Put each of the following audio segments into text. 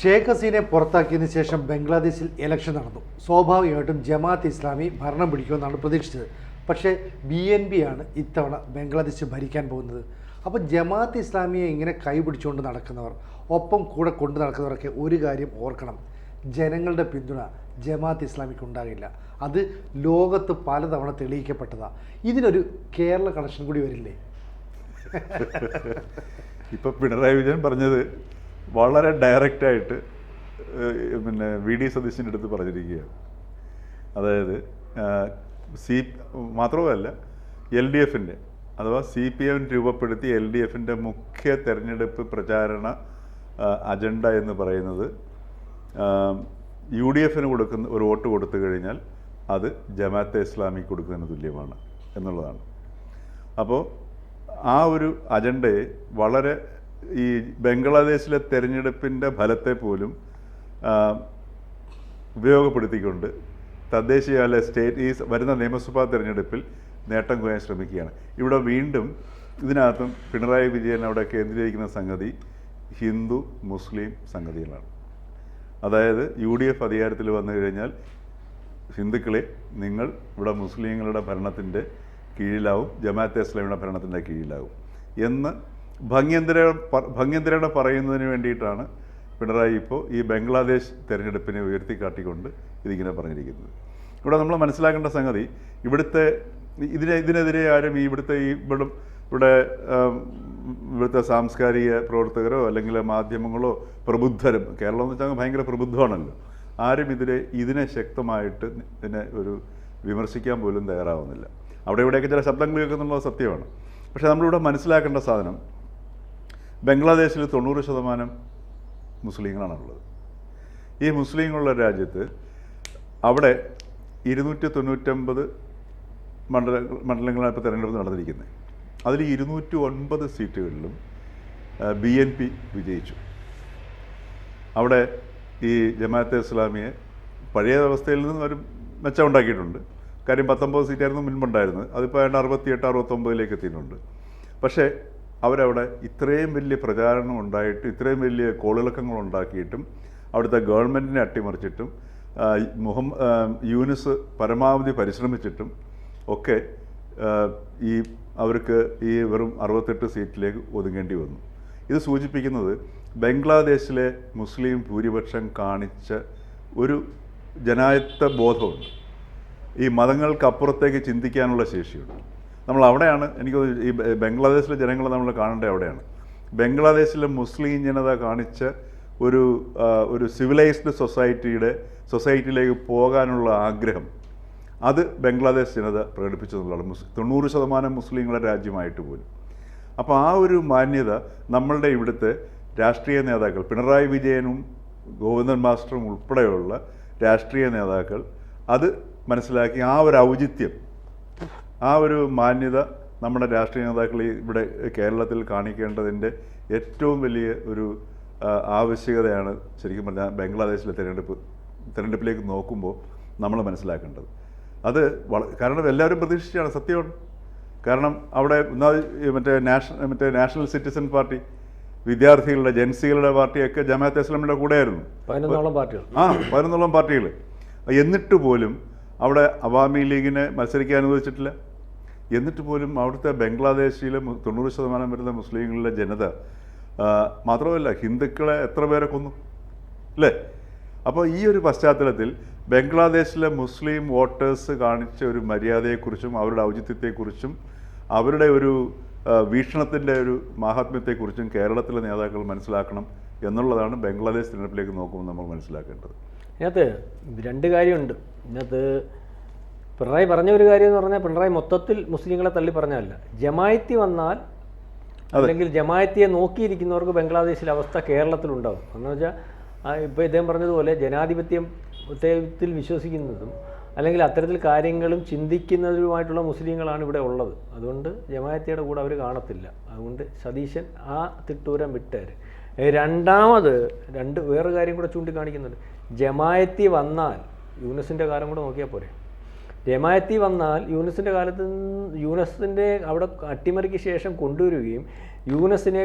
ഷേഖ് ഹസീനെ പുറത്താക്കിയതിനു ശേഷം ബംഗ്ലാദേശിൽ ഇലക്ഷൻ നടന്നു. സ്വാഭാവികമായിട്ടും ജമാഅത്ത് ഇസ്ലാമി ഭരണം പിടിക്കുമെന്നാണ് പ്രതീക്ഷിച്ചത്. പക്ഷേ ബി എൻ പി ആണ് ഇത്തവണ ബംഗ്ലാദേശ് ഭരിക്കാൻ പോകുന്നത്. അപ്പോൾ ജമാഅത്ത് ഇസ്ലാമിയെ ഇങ്ങനെ കൈപിടിച്ചുകൊണ്ട് നടക്കുന്നവർ ഒപ്പം കൂടെ കൊണ്ടു നടക്കുന്നവരൊക്കെ ഒരു കാര്യം ഓർക്കണം. ജനങ്ങളുടെ പിന്തുണ ജമാഅത്ത് ഇസ്ലാമിക്ക് ഉണ്ടാകില്ല. അത് ലോകത്ത് പലതവണ തെളിയിക്കപ്പെട്ടതാണ് ഇതിനൊരു കേരള കണക്ഷൻ കൂടി വരില്ലേ? ഇപ്പം പിണറായി വിജയൻ പറഞ്ഞത് വളരെ ഡയറക്റ്റായിട്ട് പിന്നെ വി ഡി സതീശന്റെ അടുത്ത് പറഞ്ഞിരിക്കുകയാണ്. അതായത് സി മാത്രമല്ല എൽ ഡി എഫിന്റെ അഥവാ സി പി എം രൂപപ്പെടുത്തി എൽ ഡി എഫിന്റെ മുഖ്യ തെരഞ്ഞെടുപ്പ് പ്രചാരണ അജണ്ട എന്ന് പറയുന്നത് യു ഡി എഫിന് കൊടുക്കുന്ന ഒരു വോട്ട് കൊടുത്തു കഴിഞ്ഞാൽ അത് ജമാഅത്തെ ഇസ്ലാമി കൊടുക്കുന്നതിന് തുല്യമാണ് എന്നുള്ളതാണ്. അപ്പോൾ ആ ഒരു അജണ്ടയെ വളരെ ഈ ബംഗ്ലാദേശിലെ തെരഞ്ഞെടുപ്പിന്റെ ഫലത്തെ പോലും ഉപയോഗപ്പെടുത്തിക്കൊണ്ട് തദ്ദേശീയ സ്റ്റേറ്റ് ഈ വരുന്ന നിയമസഭാ തെരഞ്ഞെടുപ്പിൽ നേട്ടം കൊയ്യാൻ ശ്രമിക്കുകയാണ്. ഇവിടെ വീണ്ടും ഇതിനകത്തും പിണറായി വിജയൻ അവിടെ കേന്ദ്രീകരിക്കുന്ന സംഗതി ഹിന്ദു മുസ്ലിം സംഗതികളാണ്. അതായത് യു ഡി എഫ് അധികാരത്തിൽ വന്നു കഴിഞ്ഞാൽ ഹിന്ദുക്കളെ നിങ്ങൾ ഇവിടെ മുസ്ലിങ്ങളുടെ ഭരണത്തിന്റെ കീഴിലാവും ജമാഅത്തെ ഇസ്ലാമിയുടെ ഭരണത്തിന്റെ കീഴിലാവും എന്ന് ഭംഗ്യന്തര ഭംഗ്യന്തരയുടെ പറയുന്നതിന് വേണ്ടിയിട്ടാണ് പിണറായി ഇപ്പോൾ ഈ ബംഗ്ലാദേശ് തെരഞ്ഞെടുപ്പിനെ ഉയർത്തിക്കാട്ടിക്കൊണ്ട് ഇതിങ്ങനെ പറഞ്ഞിരിക്കുന്നത്. ഇവിടെ നമ്മൾ മനസ്സിലാക്കേണ്ട സംഗതി ഇവിടുത്തെ ഇതിനെ ഇതിനെതിരെ ആരും ഈ ഇവിടുത്തെ ഈ ഇവിടെ ഇവിടെ ഇവിടുത്തെ സാംസ്കാരിക പ്രവർത്തകരോ അല്ലെങ്കിൽ മാധ്യമങ്ങളോ പ്രബുദ്ധരും കേരളം എന്ന് വെച്ചാൽ ഭയങ്കര പ്രബുദ്ധമാണല്ലോ. ആരും ഇതിനെ ഇതിനെ ശക്തമായിട്ട് ഇതിനെ ഒരു വിമർശിക്കാൻ പോലും തയ്യാറാവുന്നില്ല. അവിടെ ഇവിടെയൊക്കെ ചില ശബ്ദങ്ങൾ കേൾക്കുന്നുള്ളത് സത്യമാണ്. പക്ഷേ നമ്മളിവിടെ മനസ്സിലാക്കേണ്ട സാധനം ബംഗ്ലാദേശിൽ തൊണ്ണൂറ് ശതമാനം മുസ്ലിങ്ങളാണുള്ളത്. ഈ മുസ്ലിങ്ങളുള്ള രാജ്യത്ത് അവിടെ ഇരുന്നൂറ്റി തൊണ്ണൂറ്റൊമ്പത് മണ്ഡല മണ്ഡലങ്ങളാണ് ഇപ്പോൾ തെരഞ്ഞെടുപ്പ് നടന്നിരിക്കുന്നത്. അതിൽ ഇരുന്നൂറ്റി ഒൻപത് സീറ്റുകളിലും ബി എൻ പി വിജയിച്ചു. അവിടെ ഈ ജമാഅത്തെ ഇസ്ലാമിയെ പഴയ അവസ്ഥയിൽ നിന്ന് ഒരു മെച്ചം ഉണ്ടാക്കിയിട്ടുണ്ട്. കാര്യം പത്തൊമ്പത് സീറ്റായിരുന്നു മുൻപുണ്ടായിരുന്നത്. അതിപ്പോൾ അറുപത്തിയെട്ട് അറുപത്തൊമ്പതിലേക്ക് എത്തിയിട്ടുണ്ട്. പക്ഷേ അവരവിടെ ഇത്രയും വലിയ പ്രചാരണം ഉണ്ടായിട്ട് ഇത്രയും വലിയ കോളിളക്കങ്ങൾ ഉണ്ടാക്കിയിട്ടും അവിടുത്തെ ഗവൺമെന്റിനെ അട്ടിമറിച്ചിട്ടും മുഹമ്മ മുഹം യൂനിസ് പരമാവധി പരിശ്രമിച്ചിട്ടും ഒക്കെ ഈ അവർക്ക് ഈ വെറും അറുപത്തെട്ട് സീറ്റിലേക്ക് ഒതുങ്ങേണ്ടി വന്നു. ഇത് സൂചിപ്പിക്കുന്നത് ബംഗ്ലാദേശിലെ മുസ്ലിം ഭൂരിപക്ഷം കാണിച്ച ഒരു ജനായത്ത ബോധമുണ്ട്. ഈ മതങ്ങൾക്കപ്പുറത്തേക്ക് ചിന്തിക്കാനുള്ള ശേഷിയുണ്ട്. നമ്മൾ അവിടെയാണ് എനിക്ക് ഈ ബംഗ്ലാദേശിലെ ജനങ്ങളെ നമ്മൾ കാണേണ്ടത് അവിടെയാണ്. ബംഗ്ലാദേശിലെ മുസ്ലിം ജനത കാണിച്ച ഒരു ഒരു സിവിലൈസ്ഡ് സൊസൈറ്റിയുടെ സൊസൈറ്റിയിലേക്ക് പോകാനുള്ള ആഗ്രഹം അത് ബംഗ്ലാദേശ് ജനത പ്രകടിപ്പിച്ചു എന്നുള്ളതാണ് മുസ് തൊണ്ണൂറ് ശതമാനം മുസ്ലിങ്ങളുടെ രാജ്യമായിട്ട് പോലും. അപ്പോൾ ആ ഒരു മാന്യത നമ്മളുടെ ഇവിടുത്തെ രാഷ്ട്രീയ നേതാക്കൾ പിണറായി വിജയനും ഗോവിന്ദൻ മാസ്റ്ററും ഉൾപ്പെടെയുള്ള രാഷ്ട്രീയ നേതാക്കൾ അത് മനസ്സിലാക്കി ആ ഒരു ഔചിത്യം ആ ഒരു മാന്യത നമ്മുടെ രാഷ്ട്രീയ നേതാക്കൾ ഇവിടെ കേരളത്തിൽ കാണിക്കേണ്ടതിന്റെ ഏറ്റവും വലിയ ഒരു ആവശ്യകതയാണ് ശരിക്കും പറഞ്ഞാൽ ബംഗ്ലാദേശിലെ തിരഞ്ഞെടുപ്പ് തിരഞ്ഞെടുപ്പിലേക്ക് നോക്കുമ്പോൾ നമ്മൾ മനസ്സിലാക്കേണ്ടത്. അത് വള കാരണം എല്ലാവരും പ്രതീക്ഷിച്ചാണ് സത്യമാണ്. കാരണം അവിടെ ഒന്നാ ഈ മറ്റേ നാഷണൽ മറ്റേ നാഷണൽ സിറ്റിസൺ പാർട്ടി വിദ്യാർത്ഥികളുടെ ജൻസികളുടെ പാർട്ടിയൊക്കെ ജമാഅത്ത് ഇസ്ലാമിയുടെ കൂടെയായിരുന്നു. പതിനൊന്നോളം പാർട്ടികൾ. ആ പതിനൊന്നോളം പാർട്ടികൾ. എന്നിട്ട് പോലും അവിടെ അവാമി ലീഗിനെ മത്സരിക്കാൻ അനുവദിച്ചിട്ടില്ല. എന്നിട്ട് പോലും അവിടുത്തെ ബംഗ്ലാദേശിലെ തൊണ്ണൂറ് ശതമാനം വരുന്ന മുസ്ലിങ്ങളിലെ ജനത മാത്രമല്ല ഹിന്ദുക്കളെ എത്ര പേരെ കൊന്നു? അല്ലേ? അപ്പോൾ ഈ ഒരു പശ്ചാത്തലത്തിൽ ബംഗ്ലാദേശിലെ മുസ്ലിം വോട്ടേഴ്സ് കാണിച്ച ഒരു മര്യാദയെക്കുറിച്ചും അവരുടെ ഔചിത്യത്തെക്കുറിച്ചും അവരുടെ ഒരു വീക്ഷണത്തിന്റെ ഒരു മഹാത്മ്യത്തെക്കുറിച്ചും കേരളത്തിലെ നേതാക്കൾ മനസ്സിലാക്കണം എന്നുള്ളതാണ് ബംഗ്ലാദേശ് തിരഞ്ഞെടുപ്പിലേക്ക് നോക്കുമ്പോൾ നമ്മൾ മനസ്സിലാക്കേണ്ടത്. ഇതിനകത്ത് രണ്ട് കാര്യമുണ്ട്. ഇതിനകത്ത് പിണറായി പറഞ്ഞ ഒരു കാര്യം എന്ന് പറഞ്ഞാൽ പിണറായി മൊത്തത്തിൽ മുസ്ലിങ്ങളെ തള്ളി പറഞ്ഞതല്ല. ജമായത്തി വന്നാൽ അല്ലെങ്കിൽ ജമായത്തിയെ നോക്കിയിരിക്കുന്നവർക്ക് ബംഗ്ലാദേശിലെ അവസ്ഥ കേരളത്തിലുണ്ടാവും. എന്ന് വെച്ചാൽ ഇപ്പോൾ ഇദ്ദേഹം പറഞ്ഞതുപോലെ ജനാധിപത്യം ത്തിൽ വിശ്വസിക്കുന്നതും അല്ലെങ്കിൽ അത്തരത്തിൽ കാര്യങ്ങളും ചിന്തിക്കുന്നതുമായിട്ടുള്ള മുസ്ലിങ്ങളാണ് ഇവിടെ ഉള്ളത്. അതുകൊണ്ട് ജമായത്തിയുടെ കൂടെ അവർ കാണത്തില്ല. അതുകൊണ്ട് സതീശൻ ആ തിട്ടൂരം വിട്ടേര്. രണ്ടാമത് രണ്ട് വേറൊരു കാര്യം കൂടെ ചൂണ്ടിക്കാണിക്കുന്നുണ്ട്. ജമായത്തി വന്നാൽ യൂനസിന്റെ കാലം കൂടെ നോക്കിയാൽ പോരെ. ജമായത്തി വന്നാൽ യൂനസിന്റെ കാലത്ത് യൂനസിന്റെ അവിടെ അട്ടിമറിക്ക് ശേഷം കൊണ്ടുവരികയും യൂനസിനെ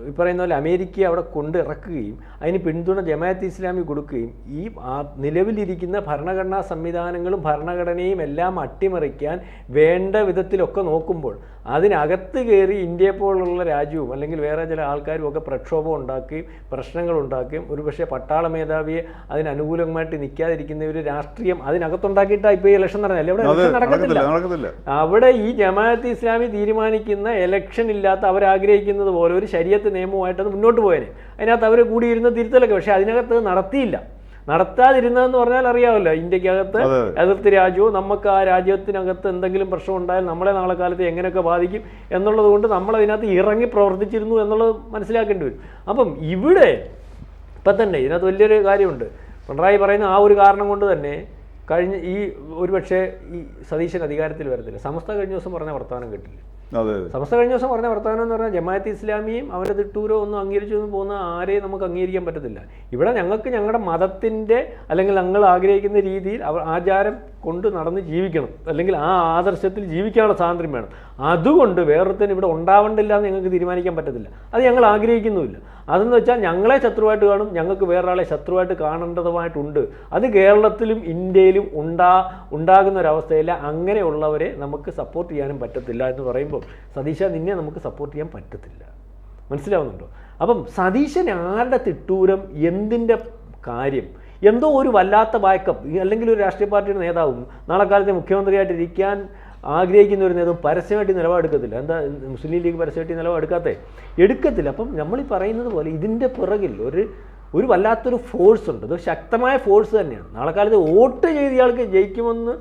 ഈ പറയുന്ന പോലെ അമേരിക്കയെ അവിടെ കൊണ്ടിറക്കുകയും അതിന് പിന്തുണ ജമാഅത്ത് ഇസ്ലാമി കൊടുക്കുകയും ഈ നിലവിലിരിക്കുന്ന ഭരണഘടനാ സംവിധാനങ്ങളും ഭരണഘടനയും എല്ലാം അട്ടിമറിക്കാൻ വേണ്ട വിധത്തിലൊക്കെ നോക്കുമ്പോൾ അതിനകത്ത് കയറി ഇന്ത്യയെ പോലുള്ള രാജ്യവും അല്ലെങ്കിൽ വേറെ ചില ആൾക്കാരും ഒക്കെ പ്രക്ഷോഭം ഉണ്ടാക്കുകയും പ്രശ്നങ്ങൾ ഉണ്ടാക്കുകയും ഒരുപക്ഷെ പട്ടാള മേധാവിയെ അതിനനുകൂലമായിട്ട് നിൽക്കാതിരിക്കുന്ന ഒരു രാഷ്ട്രീയം അതിനകത്തുണ്ടാക്കിയിട്ടാണ് ഇപ്പോൾ ഈ ഇലക്ഷൻ നടന്നത്. അവിടെ ഇലക്ഷൻ നടക്കത്തില്ല. അവിടെ ഈ ജമാഅത്ത് ഇസ്ലാമി തീരുമാനിക്കുന്ന ഇലക്ഷൻ ഇല്ലാത്ത അവരാഗ്രഹിക്കുന്നത് പോലെ ഒരു ശരീരത്ത് നിയമവുമായിട്ട് അത് മുന്നോട്ട് പോയേനെ. അതിനകത്ത് അവർ കൂടിയിരുന്ന തിരുത്തലൊക്കെ പക്ഷേ അതിനകത്ത് അത് നടത്തിയില്ല. നടത്താതിരുന്നതെന്ന് പറഞ്ഞാൽ അറിയാമല്ലോ ഇന്ത്യക്കകത്ത് അതെ. അതിർത്തി രാജ്യവും നമുക്ക് ആ രാജ്യത്തിനകത്ത് എന്തെങ്കിലും പ്രശ്നം ഉണ്ടായാൽ നമ്മളെ നാളെ കാലത്ത് എങ്ങനെയൊക്കെ ബാധിക്കും എന്നുള്ളത് കൊണ്ട് നമ്മൾ അതിനകത്ത് ഇറങ്ങി പ്രവർത്തിച്ചിരുന്നു എന്നുള്ളത് മനസ്സിലാക്കേണ്ടി വരും. അപ്പം ഇവിടെ ഇപ്പം തന്നെ ഇതിനകത്ത് വലിയൊരു കാര്യമുണ്ട്. പിണറായി പറയുന്ന ആ ഒരു കാരണം കൊണ്ട് തന്നെ കഴിഞ്ഞ ഈ ഒരുപക്ഷെ ഈ സതീശൻ അധികാരത്തിൽ വരത്തില്ല. സമസ്ത കഴിഞ്ഞ ദിവസം പറഞ്ഞ വർത്തമാനം കേട്ടില്ല? സമസ്ത കഴിഞ്ഞ ദിവസം പറഞ്ഞ വർത്തമാനം എന്ന് പറഞ്ഞാൽ ജമാഅത്ത് ഇസ്ലാമിയും അവരുടെ തിട്ടൂരോ ഒന്നും അംഗീകരിച്ചു പോകുന്ന ആരെയും നമുക്ക് അംഗീകരിക്കാൻ പറ്റത്തില്ല. ഇവിടെ ഞങ്ങൾക്ക് ഞങ്ങളുടെ മതത്തിന്റെ അല്ലെങ്കിൽ ഞങ്ങൾ ആഗ്രഹിക്കുന്ന രീതിയിൽ അവർ ആചാരം കൊണ്ട് നടന്ന് ജീവിക്കണം. അല്ലെങ്കിൽ ആ ആദർശത്തിൽ ജീവിക്കാനുള്ള സ്വാതന്ത്ര്യം വേണം. അതുകൊണ്ട് വേറൊരുത്തന് ഇവിടെ ഉണ്ടാവണ്ടില്ല എന്ന് ഞങ്ങൾക്ക് തീരുമാനിക്കാൻ പറ്റത്തില്ല. അത് ഞങ്ങൾ ആഗ്രഹിക്കുന്നുമില്ല. അതെന്ന് വെച്ചാൽ ഞങ്ങളെ ശത്രുവായിട്ട് കാണും ഞങ്ങൾക്ക് വേറൊരാളെ ശത്രുവായിട്ട് കാണേണ്ടതുമായിട്ടുണ്ട്. അത് കേരളത്തിലും ഇന്ത്യയിലും ഉണ്ടാ ഉണ്ടാകുന്ന ഒരവസ്ഥയില്ല അങ്ങനെയുള്ളവരെ നമുക്ക് സപ്പോർട്ട് ചെയ്യാനും പറ്റത്തില്ല എന്ന് പറയുമ്പോൾ സതീശ നിന്നെ നമുക്ക് സപ്പോർട്ട് ചെയ്യാൻ പറ്റത്തില്ല. മനസ്സിലാവുന്നുണ്ടോ? അപ്പം സതീശൻ ആരുടെ തിട്ടൂരം എന്തിന്റെ കാര്യം എന്തോ ഒരു വല്ലാത്ത ബാക്കപ്പ് അല്ലെങ്കിൽ ഒരു രാഷ്ട്രീയ പാർട്ടിയുടെ നേതാവും നാളെ കാലത്തെ മുഖ്യമന്ത്രിയായിട്ട് ഇരിക്കാൻ ആഗ്രഹിക്കുന്ന ഒരു നേതാവും പരസ്യമായിട്ട് നിലപാടെടുക്കത്തില്ല എന്താ മുസ്ലിം ലീഗ് പരസ്യമായിട്ട് നിലപാടെടുക്കാത്തേ എടുക്കത്തില്ല. അപ്പം നമ്മൾ ഈ പറയുന്നത് പോലെ ഇതിന്റെ പിറകിൽ ഒരു ഒരു വല്ലാത്തൊരു ഫോഴ്സ് ഉണ്ട്. അത് ശക്തമായ ഫോഴ്സ് തന്നെയാണ്. നാളെ കാലത്ത് വോട്ട് ചെയ്ത് ഇയാൾക്ക് ജയിക്കുമെന്ന്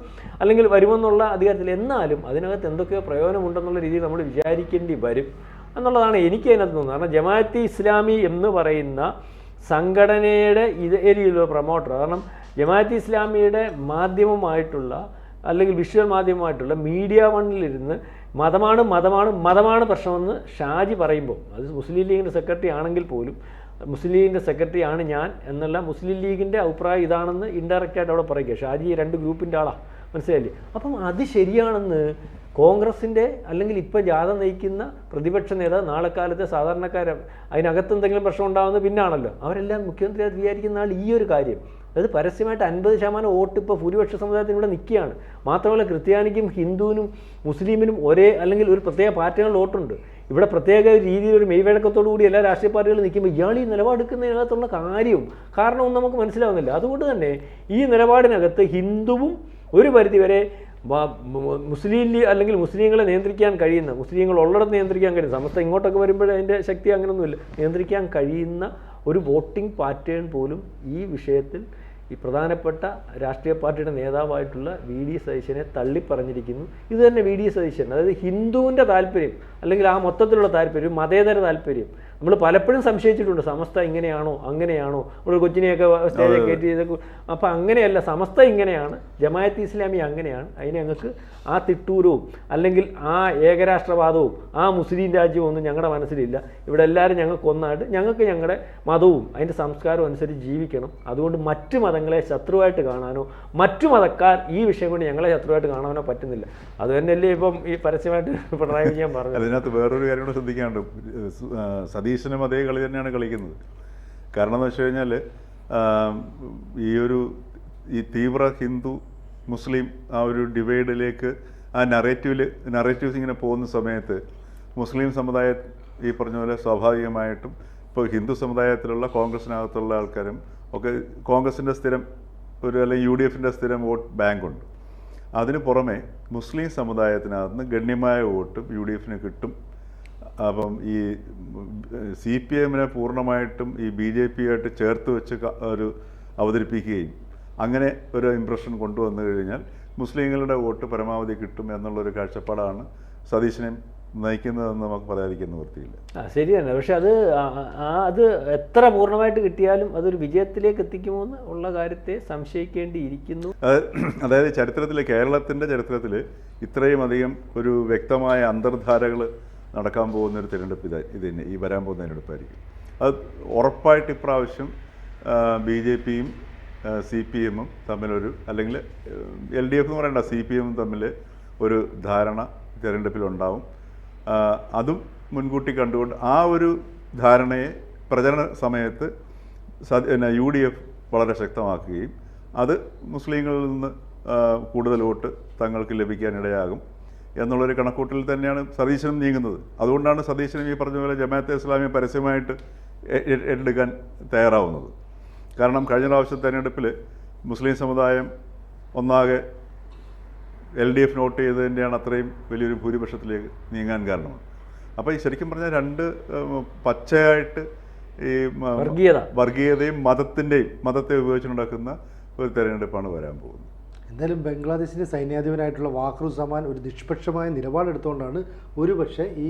അല്ലെങ്കിൽ വരുമെന്നുള്ള അധികാരത്തിൽ എന്നാലും അതിനകത്ത് എന്തൊക്കെയോ പ്രയോജനമുണ്ടെന്നുള്ള രീതിയിൽ നമ്മൾ വിചാരിക്കേണ്ടി വരും എന്നുള്ളതാണ് എനിക്ക് അതിനകത്ത് തോന്നുന്നത്. കാരണം ജമാഅത്തി ഇസ്ലാമി എന്ന് പറയുന്ന സംഘടനയുടെ ഇത് ഏരിയയിലുള്ള പ്രൊമോട്ടർ കാരണം ജമാഅത്ത് ഇസ്ലാമിയുടെ മാധ്യമമായിട്ടുള്ള അല്ലെങ്കിൽ വിഷ്വൽ മാധ്യമമായിട്ടുള്ള മീഡിയ വണ്ണിലിരുന്ന് മതമാണ് മതമാണ് മതമാണ് പ്രശ്നമെന്ന് ഷാജി പറയുമ്പോൾ അത് മുസ്ലിം ലീഗിന്റെ സെക്രട്ടറി ആണെങ്കിൽ പോലും മുസ്ലിം ലീഗിന്റെ സെക്രട്ടറി ആണ് ഞാൻ എന്നല്ല മുസ്ലിം ലീഗിന്റെ അഭിപ്രായം ഇതാണെന്ന് ഇൻഡയറക്റ്റായിട്ട് അവിടെ പറയുക. ഷാജി രണ്ട് ഗ്രൂപ്പിന്റെ ആളാണ് മനസ്സിലായില്ലേ? അപ്പം അത് ശരിയാണെന്ന് കോൺഗ്രസിന്റെ അല്ലെങ്കിൽ ഇപ്പോൾ ജാഥ നയിക്കുന്ന പ്രതിപക്ഷ നേതാവ് നാളെ കാലത്തെ സാധാരണക്കാരെ അതിനകത്ത് എന്തെങ്കിലും പ്രശ്നം ഉണ്ടാകുന്നത് പിന്നാണല്ലോ. അവരെല്ലാം മുഖ്യമന്ത്രിയായി വിചാരിക്കുന്ന ആൾ ഈ ഒരു കാര്യം. അതായത് പരസ്യമായിട്ട് അൻപത് ശതമാനം വോട്ട് ഇപ്പോൾ ഭൂരിപക്ഷ സമുദായത്തിനൂടെ നിൽക്കുകയാണ്. മാത്രമല്ല ക്രിസ്ത്യാനിക്കും ഹിന്ദുവിനും മുസ്ലിമിനും ഒരേ അല്ലെങ്കിൽ ഒരു പ്രത്യേക പാർട്ടികളുടെ വോട്ടുണ്ട്. ഇവിടെ പ്രത്യേക രീതിയിൽ ഒരു മെയ്വഴക്കത്തോടു കൂടി എല്ലാ രാഷ്ട്രീയ പാർട്ടികളും നിൽക്കുമ്പോൾ ഇയാൾ ഈ നിലപാടെടുക്കുന്നതിനകത്തുള്ള കാര്യവും കാരണവും നമുക്ക് മനസ്സിലാവുന്നില്ല. അതുകൊണ്ട് തന്നെ ഈ നിലപാടിനകത്ത് ഹിന്ദുവും ഒരു പരിധിവരെ മുസ്ലിം ലീഗ് അല്ലെങ്കിൽ മുസ്ലിങ്ങളെ നിയന്ത്രിക്കാൻ കഴിയുന്ന മുസ്ലിങ്ങൾ ഉള്ളിടത്ത് നിയന്ത്രിക്കാൻ കഴിയുന്ന സമസ്ത ഇങ്ങോട്ടൊക്കെ വരുമ്പോഴേ അതിന്റെ ശക്തി അങ്ങനെയൊന്നുമില്ല നിയന്ത്രിക്കാൻ കഴിയുന്ന ഒരു വോട്ടിംഗ് പാറ്റേൺ പോലും ഈ വിഷയത്തിൽ ഈ പ്രധാനപ്പെട്ട രാഷ്ട്രീയ പാർട്ടിയുടെ നേതാവായിട്ടുള്ള വി ഡി സതീശനെ തള്ളിപ്പറഞ്ഞിരിക്കുന്നു. ഇത് തന്നെ വി ഡി സതീശൻ അതായത് ഹിന്ദുവിന്റെ താല്പര്യം അല്ലെങ്കിൽ ആ മൊത്തത്തിലുള്ള താല്പര്യം മതേതര താല്പര്യം നമ്മൾ പലപ്പോഴും സംശയിച്ചിട്ടുണ്ട് സമസ്ത ഇങ്ങനെയാണോ അങ്ങനെയാണോ? നമ്മൾ കൊച്ചിനെയൊക്കെ സ്റ്റേജിൽ കയറ്റി അപ്പം അങ്ങനെയല്ല സമസ്ത ഇങ്ങനെയാണ് ജമായത്ത് ഇസ്ലാമി അങ്ങനെയാണ്. അതിന് ഞങ്ങൾക്ക് ആ തിട്ടൂരവും അല്ലെങ്കിൽ ആ ഏകരാഷ്ട്രവാദവും ആ മുസ്ലിം രാജ്യവും ഒന്നും ഞങ്ങളുടെ മനസ്സിലില്ല. ഇവിടെ എല്ലാവരും ഞങ്ങൾക്ക് ഒന്നായിട്ട് ഞങ്ങൾക്ക് ഞങ്ങളുടെ മതവും അതിന്റെ സംസ്കാരവും അനുസരിച്ച് ജീവിക്കണം. അതുകൊണ്ട് മറ്റു മതങ്ങളെ ശത്രുവായിട്ട് കാണാനോ മറ്റു മതക്കാർ ഈ വിഷയം കൊണ്ട് ഞങ്ങളെ ശത്രുവായിട്ട് കാണാനോ പറ്റുന്നില്ല. അത് തന്നെയല്ലേ ഇപ്പം ഈ പരസ്യമായിട്ട് പിണറായി വിജയൻ പറഞ്ഞു അതിനകത്ത് വേറൊരു കാര്യം കൂടെ ശ്രദ്ധിക്കാനുണ്ട്. സതീശനും അതേ കളി തന്നെയാണ് കളിക്കുന്നത്. കാരണം എന്ന് വെച്ച് കഴിഞ്ഞാൽ ഈ ഒരു ഈ തീവ്ര ഹിന്ദു മുസ്ലിം ആ ഒരു ഡിവൈഡിലേക്ക് ആ നറേറ്റീവിൽ നറേറ്റീവ്സ് ഇങ്ങനെ പോകുന്ന സമയത്ത് മുസ്ലിം സമുദായ ഈ പറഞ്ഞ പോലെ സ്വാഭാവികമായിട്ടും ഇപ്പോൾ ഹിന്ദു സമുദായത്തിലുള്ള കോൺഗ്രസിനകത്തുള്ള ആൾക്കാരും ഒക്കെ കോൺഗ്രസിന്റെ സ്ഥിരം ഒരു അല്ലെങ്കിൽ യു ഡി എഫിന്റെ സ്ഥിരം വോട്ട് ബാങ്കുണ്ട് അതിന് പുറമെ മുസ്ലിം സമുദായത്തിനകത്ത് നിന്ന് ഗണ്യമായ വോട്ടും യു ഡി എഫിന് കിട്ടും അപ്പം ഈ സി പി എമ്മിനെ പൂർണമായിട്ടും ഈ ബി ജെ പി ആയിട്ട് ചേർത്ത് വെച്ച് ഒരു അവതരിപ്പിക്കുകയും അങ്ങനെ ഒരു ഇമ്പ്രഷൻ കൊണ്ടുവന്നു കഴിഞ്ഞാൽ മുസ്ലിങ്ങളുടെ വോട്ട് പരമാവധി കിട്ടും എന്നുള്ളൊരു കാഴ്ചപ്പാടാണ് സതീശനെ നയിക്കുന്നതെന്ന് നമുക്ക് പറയാതിരിക്കുന്ന വൃത്തിയില്ല ആ ശരി തന്നെ. പക്ഷെ അത് അത് എത്ര പൂർണമായിട്ട് കിട്ടിയാലും അതൊരു വിജയത്തിലേക്ക് എത്തിക്കുമോ എന്ന് ഉള്ള കാര്യത്തെ സംശയിക്കേണ്ടിയിരിക്കുന്നു. അതായത് ചരിത്രത്തിൽ കേരളത്തിന്റെ ചരിത്രത്തിൽ ഇത്രയും അധികം ഒരു വ്യക്തമായ അന്തർധാരകൾ നടക്കാൻ പോകുന്ന ഒരു തിരഞ്ഞെടുപ്പ് ഇത് ഇത് തന്നെ ഈ വരാൻ പോകുന്ന തിരഞ്ഞെടുപ്പായിരിക്കും. അത് ഉറപ്പായിട്ട് ഇപ്രാവശ്യം ബി ജെ പിയും സി പി എമ്മും തമ്മിലൊരു അല്ലെങ്കിൽ എൽ ഡി എഫ് എന്ന് പറയണ്ട സി പി എമ്മും തമ്മിൽ ഒരു ധാരണ തിരഞ്ഞെടുപ്പിലുണ്ടാവും. അതും മുൻകൂട്ടി കണ്ടുകൊണ്ട് ആ ഒരു ധാരണയെ പ്രചരണ സമയത്ത് പിന്നെ യു ഡി എഫ് വളരെ ശക്തമാക്കുകയും അത് മുസ്ലിങ്ങളിൽ നിന്ന് കൂടുതൽ വോട്ട് തങ്ങൾക്ക് ലഭിക്കാനിടയാകും. എന്നുള്ളൊരു കണക്കൂട്ടിൽ തന്നെയാണ് സതീശനും നീങ്ങുന്നത്. അതുകൊണ്ടാണ് സതീശനും ഈ പറഞ്ഞ പോലെ ജമാഅത്തെ ഇസ്ലാമി പരസ്യമായിട്ട് ഏറ്റെടുക്കാൻ തയ്യാറാവുന്നത്. കാരണം കഴിഞ്ഞ പ്രാവശ്യം തെരഞ്ഞെടുപ്പിൽ മുസ്ലിം സമുദായം ഒന്നാകെ എൽ ഡി എഫ് നോട്ട് ചെയ്തതിന്റെയാണ് അത്രയും വലിയൊരു ഭൂരിപക്ഷത്തിലേക്ക് നീങ്ങാൻ കാരണം അപ്പോൾ ഈ ശരിക്കും പറഞ്ഞാൽ രണ്ട് പച്ചയായിട്ട് ഈ വർഗീയത. വർഗീയതയും മതത്തിന്റെയും മതത്തെ ഉപയോഗിച്ചുണ്ടാക്കുന്ന ഒരു തെരഞ്ഞെടുപ്പാണ് വരാൻ പോകുന്നത്. എന്തായാലും ബംഗ്ലാദേശിന്റെ സൈന്യാധിപനായിട്ടുള്ള വാഖറുസമാൻ ഒരു നിഷ്പക്ഷമായ നിലപാടെടുത്തുകൊണ്ടാണ് ഒരുപക്ഷെ ഈ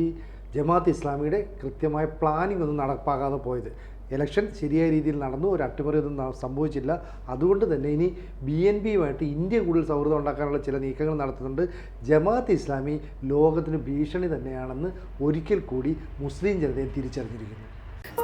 ജമാഅത്ത് ഇസ്ലാമിയുടെ കൃത്യമായ പ്ലാനിംഗ് ഒന്നും നടപ്പാകാതെ പോയത്. ഇലക്ഷൻ ശരിയായ രീതിയിൽ നടന്നു ഒരു അട്ടിമറി ഒന്നും സംഭവിച്ചില്ല. അതുകൊണ്ട് തന്നെ ഇനി ബി എൻ പിയുമായിട്ട് ഇന്ത്യ കൂടുതൽ സൗഹൃദം ഉണ്ടാക്കാനുള്ള ചില നീക്കങ്ങൾ നടത്തുന്നുണ്ട്. ജമാഅത്ത് ഇസ്ലാമി ലോകത്തിന് ഭീഷണി തന്നെയാണെന്ന് ഒരിക്കൽ കൂടി മുസ്ലിം ജനതയെ തിരിച്ചറിഞ്ഞിരിക്കുന്നു.